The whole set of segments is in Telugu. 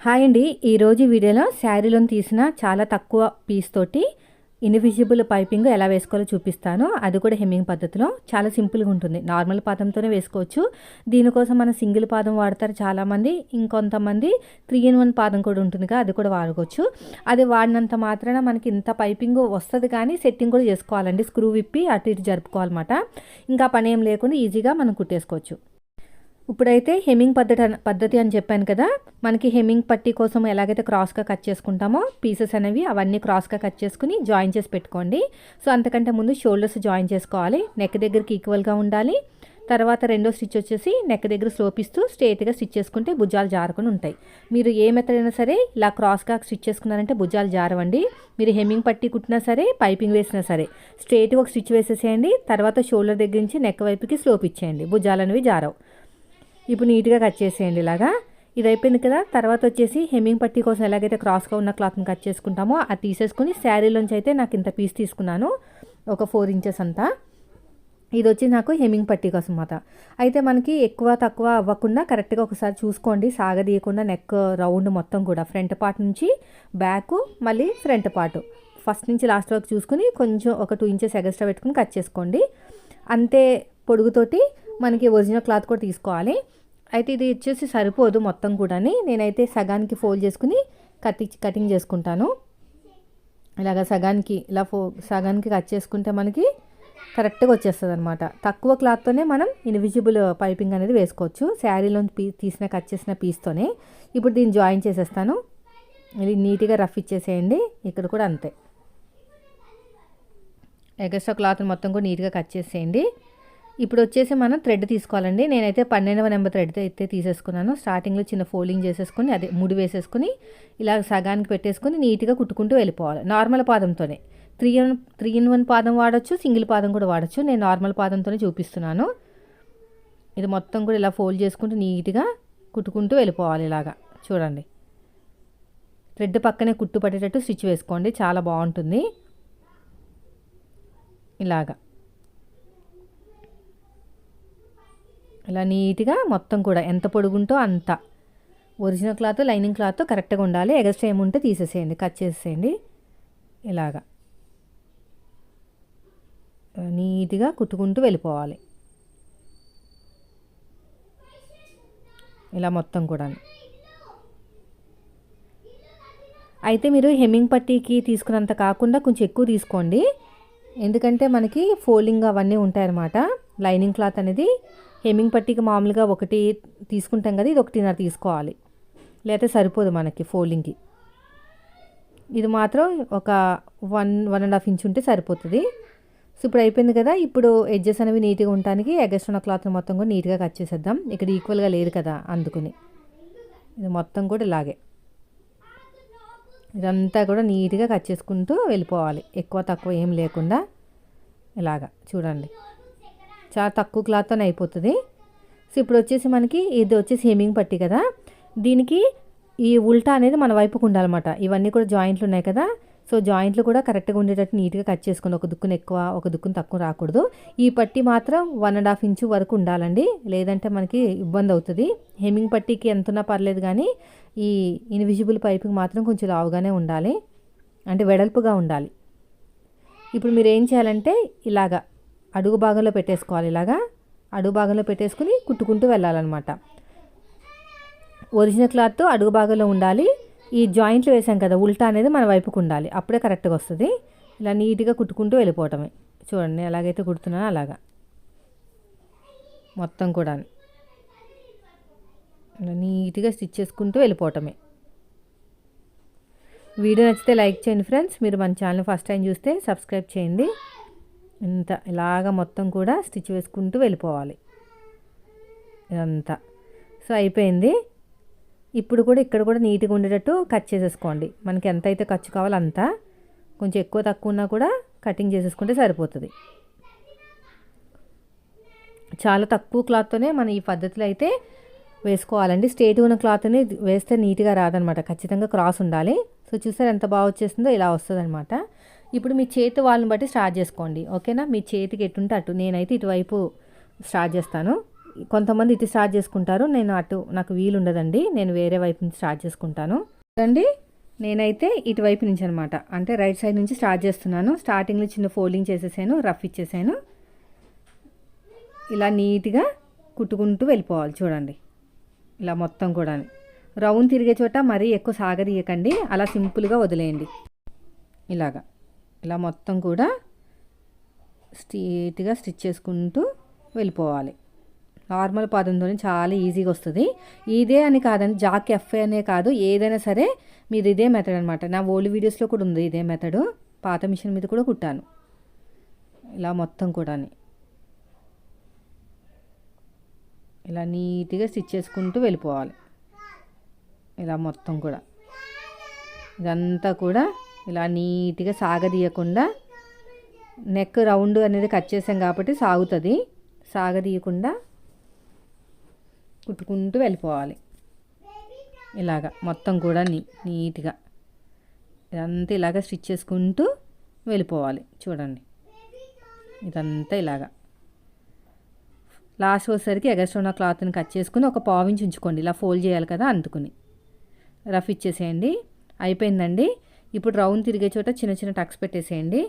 హాయ్ అండి. ఈరోజు వీడియోలో శారీలను తీసిన చాలా తక్కువ పీస్ తోటి ఇన్విజిబుల్ పైపింగ్ ఎలా వేసుకోవాలో చూపిస్తాను. అది కూడా హెమ్మింగ్ పద్ధతిలో. చాలా సింపుల్గా ఉంటుంది. నార్మల్ పాదంతోనే వేసుకోవచ్చు. దీనికోసం మనం సింగిల్ పాదం వాడతారు చాలామంది. ఇంకొంతమంది త్రీ ఇన్ వన్ పాదం కూడా ఉంటుందిగా అది కూడా వాడుకోవచ్చు. అది వాడినంత మాత్రాన మనకి ఇంత పైపింగ్ వస్తుంది కానీ సెట్టింగ్ కూడా చేసుకోవాలండి. స్క్రూ విప్పి అటు ఇటు జరుపుకోవాలన్నమాట. ఇంకా పని ఏం లేకుండా ఈజీగా మనం కుట్టేసుకోవచ్చు. ఇప్పుడైతే హెమ్మింగ్ పద్ధతి అని- పద్ధతి అని చెప్పాను కదా మనకి హెమ్మింగ్ పట్టీ కోసం ఎలాగైతే క్రాస్గా కట్ చేసుకుంటామో పీసెస్ అనేవి అవన్నీ క్రాస్గా కట్ చేసుకుని జాయిన్ చేసి పెట్టుకోండి. సో అంతకంటే ముందు షోల్డర్స్ జాయిన్ చేసుకోవాలి. నెక్ దగ్గరికి ఈక్వల్గా ఉండాలి. తర్వాత రెండో స్టిచ్ వచ్చేసి నెక్ దగ్గర స్లోపిస్తూ స్ట్రేట్గా స్టిచ్ చేసుకుంటే భుజాలు జారకుండా ఉంటాయి. మీరు ఏ మెథడ్ అయినా సరే ఇలా క్రాస్గా స్టిచ్ చేసుకున్నారంటే భుజాలు జారవండి. మీరు హెమ్మింగ్ పట్టి కుట్టినా సరే పైపింగ్ వేసినా సరే స్ట్రేట్గా ఒక స్టిచ్ వేసేసేయండి. తర్వాత షోల్డర్ దగ్గర నుంచి నెక్ వైపుకి స్లోప్ ఇచ్చేయండి. భుజాలు అనేవి జారవు. ఇప్పుడు నీట్గా కట్ చేసేయండి ఇలాగా. ఇది అయిపోయింది కదా. తర్వాత వచ్చేసి హెమ్మింగ్ పట్టీ కోసం ఎలాగైతే క్రాస్గా ఉన్న క్లాత్ని కట్ చేసుకుంటామో అది తీసేసుకుని శారీలోంచి అయితే నాకు ఇంత పీస్ తీసుకున్నాను. ఒక ఫోర్ ఇంచెస్ అంతా. ఇది వచ్చి నాకు హెమ్మింగ్ పట్టీ కోసం మాట అయితే మనకి ఎక్కువ తక్కువ అవ్వకుండా కరెక్ట్గా ఒకసారి చూసుకోండి. సాగదీయకుండా నెక్ రౌండ్ మొత్తం కూడా ఫ్రంట్ పార్ట్ నుంచి బ్యాక్ మళ్ళీ ఫ్రంట్ పార్ట్. ఫస్ట్ నుంచి లాస్ట్ వరకు చూసుకుని కొంచెం ఒక టూ ఇంచెస్ ఎగస్ట్రా పెట్టుకుని కట్ చేసుకోండి. అంతే పొడుగుతోటి మనకి ఒరిజినల్ క్లాత్ కూడా తీసుకోవాలి. అయితే ఇది వచ్చేసి సరిపోదు మొత్తం కూడాని. నేనైతే సగానికి ఫోల్డ్ చేసుకుని కట్టి కటింగ్ చేసుకుంటాను. ఇలాగ సగానికి ఇలా ఫో సగానికి కట్ చేసుకుంటే మనకి కరెక్ట్గా వచ్చేస్తుంది అనమాట తక్కువ క్లాత్తోనే మనం ఇన్విజిబుల్ పైపింగ్ అనేది వేసుకోవచ్చు. శారీలో పీ తీసిన కట్ చేసిన పీస్తోనే. ఇప్పుడు దీన్ని జాయిన్ చేసేస్తాను. ఇది నీట్గా రఫ్ ఇచ్చేసేయండి. ఇక్కడ కూడా అంతే. ఎగస్ట్రా క్లాత్ మొత్తం కూడా నీట్గా కట్ చేసేయండి. ఇప్పుడు వచ్చేసి మనం థ్రెడ్ తీసుకోవాలండి. నేనైతే పన్నెండవ నెంబర్ థ్రెడ్ అయితే తీసేసుకున్నాను. స్టార్టింగ్లో చిన్న ఫోల్డింగ్ చేసేసుకుని అదే ముడి వేసేసుకుని ఇలా సగానికి పెట్టేసుకుని నీట్గా కుట్టుకుంటూ వెళ్ళిపోవాలి. Normal పాదంతోనే. Three in three in one పాదం వాడచ్చు సింగిల్ పాదం కూడా వాడచ్చు. నేను నార్మల్ పాదంతోనే చూపిస్తున్నాను. ఇది మొత్తం కూడా ఇలా ఫోల్డ్ చేసుకుంటూ నీట్గా కుట్టుకుంటూ వెళ్ళిపోవాలి ఇలాగా. చూడండి. థ్రెడ్ పక్కనే కుట్టు పట్టేటట్టు స్టిచ్ వేసుకోండి. చాలా బాగుంటుంది. ఇలాగా. ఇలా నీట్గా మొత్తం కూడా ఎంత పొడుగుంటో అంత. ఒరిజినల్ క్లాత్ లైనింగ్ క్లాత్ కరెక్ట్గా ఉండాలి. ఎగస్ట్రా ఏముంటే తీసేసేయండి. కట్ చేసేయండి ఇలాగా. నీట్గా కుట్టుకుంటూ వెళ్ళిపోవాలి. ఇలా మొత్తం కూడా అయితే మీరు హెమ్మింగ్ పట్టీకి తీసుకున్నంత కాకుండా కొంచెం ఎక్కువ తీసుకోండి. ఎందుకంటే మనకి ఫోల్డింగ్ అవన్నీ ఉంటాయన్నమాట. లైనింగ్ క్లాత్ అనేది హెమ్మింగ్ పట్టీకి మామూలుగా ఒకటి తీసుకుంటాం కదా ఇది ఒకటిన్నర తీసుకోవాలి. లేకపోతే సరిపోదు మనకి ఫోల్డింగ్కి. ఇది మాత్రం ఒక one one and half inch ఉంటే సరిపోతుంది. సో ఇప్పుడు అయిపోయింది కదా ఇప్పుడు ఎడ్జెస్ అనేవి నీట్గా ఉండటానికి ఎగస్ట్ ఉన్న క్లాత్ మొత్తం కూడా నీట్గా కట్ చేసేద్దాం. ఇక్కడ ఈక్వల్గా లేదు కదా అందుకుని. ఇది మొత్తం కూడా ఇలాగే. ఇదంతా కూడా నీట్గా కట్ చేసుకుంటూ వెళ్ళిపోవాలి. ఎక్కువ తక్కువ ఏం లేకుండా. ఇలాగా. చూడండి. చాలా తక్కువ క్లాత్తోనే అయిపోతుంది. సో ఇప్పుడు వచ్చేసి మనకి ఇది వచ్చేసి హేమింగ్ పట్టి కదా. దీనికి ఈ ఉల్టా అనేది మన వైపుకు ఉండాలన్నమాట. ఇవన్నీ కూడా జాయింట్లు ఉన్నాయి కదా. సో జాయింట్లు కూడా కరెక్ట్గా ఉండేటట్టు నీట్గా కట్ చేసుకుని ఒక దుక్కును ఎక్కువ ఒక దుక్కును తక్కువ రాకూడదు. ఈ పట్టి మాత్రం వన్ అండ్ హాఫ్ ఇంచు వరకు ఉండాలండి. లేదంటే మనకి ఇబ్బంది అవుతుంది. హెమ్మింగ్ పట్టీకి ఎంత ఉన్నా పర్లేదు కానీ ఈ ఇన్విజిబుల్ పైపుకి మాత్రం కొంచెం లావుగానే ఉండాలి. అంటే వెడల్పుగా ఉండాలి. ఇప్పుడు మీరు ఏం చేయాలంటే ఇలాగా అడుగు భాగంలో పెట్టేసుకోవాలి ఇలాగా. అడుగు భాగంలో పెట్టేసుకుని కుట్టుకుంటూ వెళ్ళాలన్నమాట. ఒరిజినల్ క్లాత్ అడుగు భాగంలో ఉండాలి. ఈ జాయింట్లు వేసాం కదా ఉల్టా అనేది మన వైపుకు ఉండాలి. అప్పుడే కరెక్ట్గా వస్తుంది. ఇలా నీట్గా కుట్టుకుంటూ వెళ్ళిపోవటమే. చూడండి ఎలాగైతే కుడుతున్నానో అలాగా. మొత్తం కూడా ఇలా నీట్గా స్టిచ్ చేసుకుంటూ వెళ్ళిపోవటమే. వీడియో నచ్చితే లైక్ చేయండి ఫ్రెండ్స్. మీరు మన ఛానల్ ఫస్ట్ టైం చూస్తే సబ్స్క్రైబ్ చేయండి. ఇంత ఇలాగ మొత్తం కూడా స్టిచ్ వేసుకుంటూ వెళ్ళిపోవాలి. ఇదంతా. సో అయిపోయింది. ఇప్పుడు కూడా ఇక్కడ కూడా నీట్గా ఉండేటట్టు కట్ చేసేసుకోండి. మనకి ఎంత అయితే ఖర్చు కావాలో అంత. కొంచెం ఎక్కువ తక్కువ ఉన్నా కూడా కటింగ్ చేసేసుకుంటే సరిపోతుంది. చాలా తక్కువ క్లాత్తోనే మనం ఈ పద్ధతిలో అయితే వేసుకోవాలండి. స్ట్రేట్గా ఉన్న క్లాత్ని వేస్తే నీట్గా రాదనమాట. ఖచ్చితంగా క్రాస్ ఉండాలి. సో చూసారు ఎంత బాగా వచ్చేసిందో? ఇలా వస్తుంది అనమాట ఇప్పుడు మీ చేతి వాళ్ళని బట్టి స్టార్ట్ చేసుకోండి ఓకేనా? మీ చేతికి ఎటుంటే అటు నేనైతే ఇటువైపు స్టార్ట్ చేస్తాను. కొంతమంది ఇటు స్టార్ట్ చేసుకుంటారు నేను అటు నాకు వీలు ఉండదండి. నేను వేరే వైపు నుంచి స్టార్ట్ చేసుకుంటాను. అండి నేనైతే ఇటువైపు నుంచి అనమాట అంటే రైట్ సైడ్ నుంచి స్టార్ట్ చేస్తున్నాను. స్టార్టింగ్లో చిన్న ఫోల్డింగ్ చేసేసాను రఫ్ ఇచ్చేసాను. ఇలా నీట్గా కుట్టుకుంటూ వెళ్ళిపోవాలి చూడండి. ఇలా మొత్తం కూడా రౌండ్ తిరిగే చోట మరీ ఎక్కువ సాగదీయకండి. అలా సింపుల్గా వదిలేయండి. ఇలాగా. ఇలా మొత్తం కూడా స్ట్రీట్గా స్టిచ్ చేసుకుంటూ వెళ్ళిపోవాలి. నార్మల్ పాదంతో చాలా ఈజీగా వస్తుంది. ఇదే అని కాదండి జాక్ ఎఫ్ఐ అనే కాదు ఏదైనా సరే మీరు ఇదే మెథడ్ అనమాట నా ఓల్డ్ వీడియోస్లో కూడా ఉంది ఇదే మెథడు పాత మిషన్ మీద కూడా కుట్టాను. ఇలా మొత్తం కూడా ఇలా నీట్గా స్టిచ్ చేసుకుంటూ వెళ్ళిపోవాలి. ఇలా మొత్తం కూడా. ఇదంతా కూడా ఇలా నీట్గా సాగదీయకుండా నెక్ రౌండ్ అనేది కట్ చేసాం కాబట్టి సాగుతుంది. సాగదీయకుండా కుట్టుకుంటూ వెళ్ళిపోవాలి. ఇలాగా మొత్తం కూడా నీ నీట్గా ఇదంతా ఇలాగ స్టిచ్ చేసుకుంటూ వెళ్ళిపోవాలి. చూడండి. ఇదంతా ఇలాగా. లాస్ట్ వచ్చేసరికి ఎగస్ట్రా ఉన్న క్లాత్ని కట్ చేసుకుని ఒక పావించి ఉంచుకోండి. ఇలా ఫోల్డ్ చేయాలి కదా అందుకుని. రఫ్ ఇచ్చేసేయండి. అయిపోయిందండి. ఇప్పుడు రౌండ్ తిరిగే చోట చిన్న చిన్న టక్స్ పెట్టేసేయండి.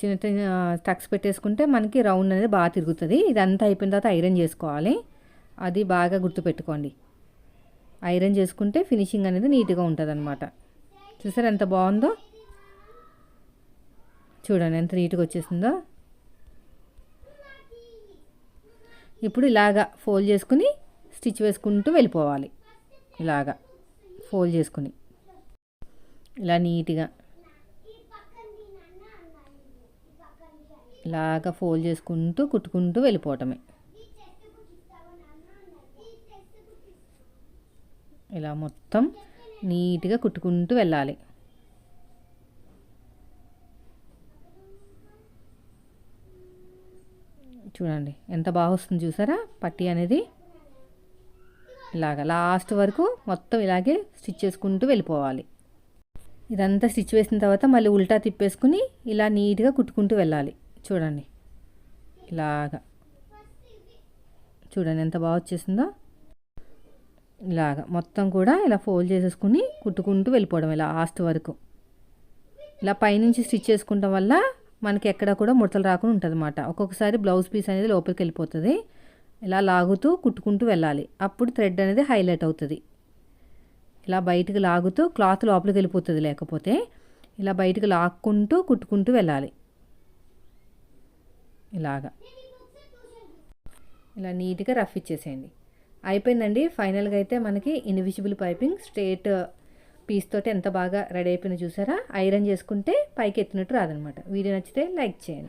చిన్న చిన్న టక్స్ పెట్టేసుకుంటే మనకి రౌండ్ అనేది బాగా తిరుగుతుంది. ఇదంతా అయిపోయిన తర్వాత ఐరన్ చేసుకోవాలి. అది బాగా గుర్తుపెట్టుకోండి. ఐరన్ చేసుకుంటే ఫినిషింగ్ అనేది నీట్గా ఉంటుంది అనమాట చూసారు ఎంత బాగుందో? చూడండి ఎంత నీట్గా వచ్చేసిందో. ఇప్పుడు ఇలాగా ఫోల్డ్ చేసుకుని స్టిచ్ వేసుకుంటూ వెళ్ళిపోవాలి. ఇలాగా. ఫోల్డ్ చేసుకుని. ఇలా నీట్గా. ఇలాగా ఫోల్డ్ చేసుకుంటూ కుట్టుకుంటూ వెళ్ళిపోవటమే. ఇలా మొత్తం నీట్గా కుట్టుకుంటూ వెళ్ళాలి. చూడండి ఎంత బాగా వస్తుంది చూసారా? పట్టి అనేది. ఇలాగ లాస్ట్ వరకు మొత్తం ఇలాగే స్టిచ్ చేసుకుంటూ వెళ్ళిపోవాలి. ఇదంతా స్టిచ్ వేసిన తర్వాత మళ్ళీ ఉల్టా తిప్పేసుకుని ఇలా నీట్గా కుట్టుకుంటూ వెళ్ళాలి. చూడండి. ఇలాగా. చూడండి ఎంత బాగా వచ్చేసిందో. ఇలాగా మొత్తం కూడా ఇలా ఫోల్డ్ చేసేసుకుని కుట్టుకుంటూ వెళ్ళిపోవడం ఇలా లాస్ట్ వరకు. ఇలా పైనుంచి స్టిచ్ చేసుకుంటాం వల్ల మనకి ఎక్కడ కూడా ముడతలు రాకుండా ఉంటుంది అనమాట ఒక్కొక్కసారి బ్లౌజ్ పీస్ అనేది లోపలికి వెళ్ళిపోతుంది. ఇలా లాగుతూ కుట్టుకుంటూ వెళ్ళాలి. అప్పుడు థ్రెడ్ అనేది హైలైట్ అవుతుంది. ఇలా బయటకు లాగుతూ క్లాత్ లోపలికి వెళ్ళిపోతుంది లేకపోతే ఇలా బయటకు లాక్కుంటూ కుట్టుకుంటూ వెళ్ళాలి. ఇలాగా. ఇలా నీట్గా రఫ్ ఇచ్చేసేయండి. అయిపోయిందండి. ఫైనల్గా అయితే మనకి ఇన్విజిబుల్ పైపింగ్ స్ట్రేట్ పీస్ తోటి ఎంత బాగా రెడీ అయిపోయిందో చూసారా? ఐరన్ చేసుకుంటే పైకి ఎత్తినట్టు రాదనమాట. వీడియో నచ్చితే లైక్ చేయండి.